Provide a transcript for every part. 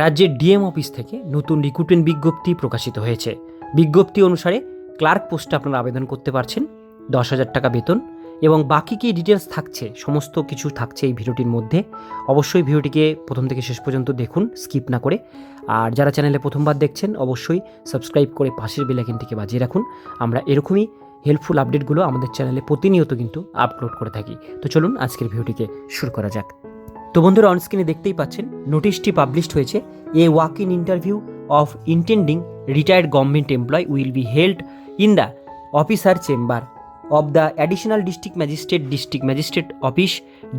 রাজ্যের DM office থেকে নতুন রিক্রুটমেন্ট বিজ্ঞপ্তি প্রকাশিত হয়েছে। বিজ্ঞপ্তি অনুসারে ক্লার্ক পোস্টে আপনারা আবেদন করতে পারছেন, দশ হাজার টাকা বেতন এবং বাকি কি ডিটেলস থাকছে, সমস্ত কিছু থাকছে এই ভিডিওটির মধ্যে। অবশ্যই ভিডিওটিকে প্রথম থেকে শেষ পর্যন্ত দেখুন, স্কিপ না করে। আর যারা চ্যানেলে প্রথমবার দেখছেন, অবশ্যই সাবস্ক্রাইব করে পাশের বেলাইকেনটিকে বাজিয়ে রাখুন। আমরা এরকমই হেল্পফুল আপডেটগুলো আমাদের চ্যানেলে প্রতিনিয়ত কিন্তু আপলোড করে থাকি। তো চলুন আজকের ভিডিওটিকে শুরু করা যাক। তো বন্ধুরা অনস্ক্রিনে দেখতেই পাচ্ছেন নোটিশটি পাবলিশড হয়েছে। A walk in interview of intending retired government employ will be held in the officer chamber of the additional district magistrate district magistrate office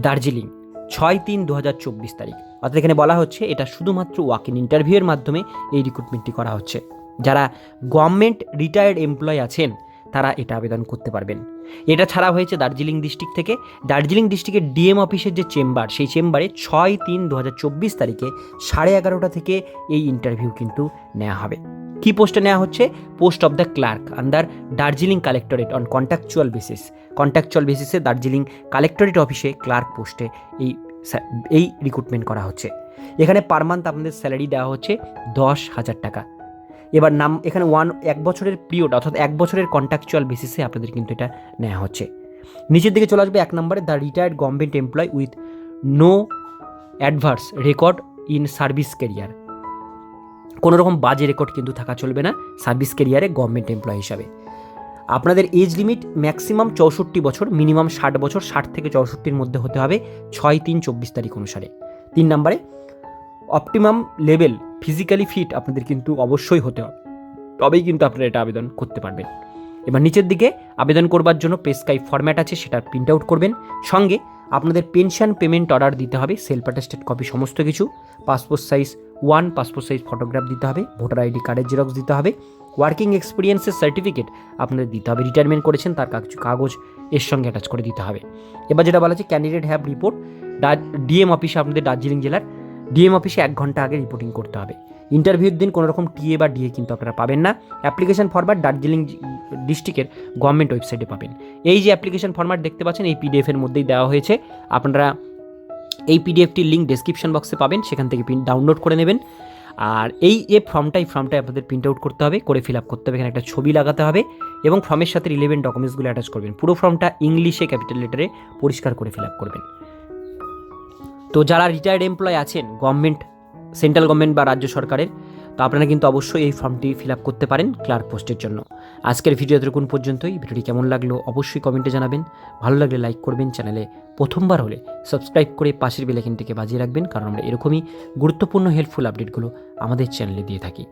Darjeeling ছয় তিন দু হাজার চব্বিশ তারিখ। অর্থাৎ এখানে বলা হচ্ছে, এটা শুধুমাত্র ওয়াক ইন ইন্টারভিউয়ের মাধ্যমে এই রিক্রুটমেন্টটি করা হচ্ছে। যারা গভর্নমেন্ট রিটায়ার্ড এমপ্লয় আছেন তারা এটা আবেদন করতে পারবেন। এটা ছাড়া হয়েছে দার্জিলিং ডিস্ট্রিক্ট থেকে। দার্জিলিং ডিস্ট্রিক্টের ডিএম অফিসের যে চেম্বার, সেই চেম্বারে ছয় তিন দু তারিখে সাড়ে এগারোটা থেকে এই ইন্টারভিউ কিন্তু নেওয়া হবে। কি পোস্টে নেওয়া হচ্ছে? Post of the clerk under Darjeeling collectorate on contractual basis. Contractual বেসিসে দার্জিলিং কালেক্টরেট অফিসে ক্লার্ক পোস্টে এই এই রিক্রুটমেন্ট করা হচ্ছে। এখানে পার মান্থ আপনাদের স্যালারি দেওয়া হচ্ছে দশ হাজার টাকা। এবার নাম, এখানে ওয়ান এক বছরের পিরিয়ড অর্থাৎ এক বছরের কন্ট্রাকচুয়াল বেসিসে আপনাদের কিন্তু এটা নেওয়া হচ্ছে। নিচের দিকে চলে আসবে এক নম্বরে the retired government employ with no adverse record in service career কোনো রকম বাজে রেকর্ড কিন্তু থাকা চলবে না সার্ভিস ক্যারিয়ারে গভর্নমেন্ট এমপ্লয় হিসাবে। আপনাদের এজ লিমিট ম্যাক্সিমাম চৌষট্টি বছর মিনিমাম ষাট বছর, ষাট থেকে চৌষট্টির মধ্যে হতে হবে ছয় তিন চব্বিশ তারিখ অনুসারে। তিন নম্বরে অপটিমাম লেভেল ফিজিক্যালি ফিট আপনাদের কিন্তু অবশ্যই হতে হবে। তবেই কিন্তু আপনারা এটা আবেদন করতে পারবেন। এবার নিচের দিকে আবেদন করবার জন্য পেস্কাই ফরম্যাট আছে, সেটা প্রিন্ট আউট করবেন। সঙ্গে আপনাদের পেনশন পেমেন্ট অর্ডার দিতে হবে সেলফ অ্যাটেস্টেড কপি সমস্ত কিছু। Passport size one passport size photograph দিতে হবে ভোটার আইডি কার্ডের জেরক্স দিতে হবে। ওয়ার্কিং এক্সপিরিয়েন্সের সার্টিফিকেট আপনাদের দিতে হবে রিটায়ারমেন্ট করেছেন, তার কিছু কাগজ এর সঙ্গে অ্যাটাচ করে দিতে হবে। এবার যেটা বলা আছে ক্যান্ডিডেট হ্যাভ রিপোর্ট ডিএম অফিসে আপনাদের দার্জিলিং জেলার ডিএম অফিসে এক ঘণ্টা আগে রিপোর্টিং করতে হবে। ইন্টারভিউর দিন কোনো রকম টিএ বা ডিএ কিন্তু আপনারা পাবেন না। অ্যাপ্লিকেশন ফরম্যাট দার্জিলিং ডিস্ট্রিক্টের গভর্নমেন্ট ওয়েবসাইটে পাবেন। এই যে অ্যাপ্লিকেশন ফরম্যাট দেখতে পাচ্ছেন, এই পিডিএফের মধ্যেই দেওয়া হয়েছে। আপনারা এই পিডিএফটির লিঙ্ক ডেসক্রিপশন বক্সে পাবেন, সেখান থেকে ডাউনলোড করে নেবেন। আর এই এ ফর্মটাই ফর্মটাই আপনাদের প্রিন্ট আউট করতে হবে, করে ফিল আপ করতে হবে, এখানে একটা ছবি লাগাতে হবে এবং ফর্মের সাথে রিলেভেন্ট ডকুমেন্টসগুলো অ্যাটাচ করবেন। পুরো ফর্মটা ইংলিশে ক্যাপিটাল লেটারে পরিষ্কার করে ফিল আপ করবেন। তো যারা রিটায়ার্ড এমপ্লয় আছেন গভর্নমেন্ট সেন্ট্রাল গভর্নমেন্ট বা রাজ্য সরকারের, তো আপনারা কিন্তু অবশ্যই এই ফর্মটি ফিল আপ করতে পারেন ক্লার্ক পোস্টের জন্য। আজকের ভিডিও এতটুকুন পর্যন্তই। ভিডিওটি কেমন লাগল অবশ্যই কমেন্টে জানাবেন। ভালো লাগলে লাইক করবেন চ্যানেলে প্রথমবার হলে সাবস্ক্রাইব করে পাশের বেলাইকিনটিকে বাজিয়ে রাখবেন, কারণ আমরা এরকমই গুরুত্বপূর্ণ হেল্পফুল আপডেটগুলো আমাদের চ্যানেলে দিয়ে থাকি।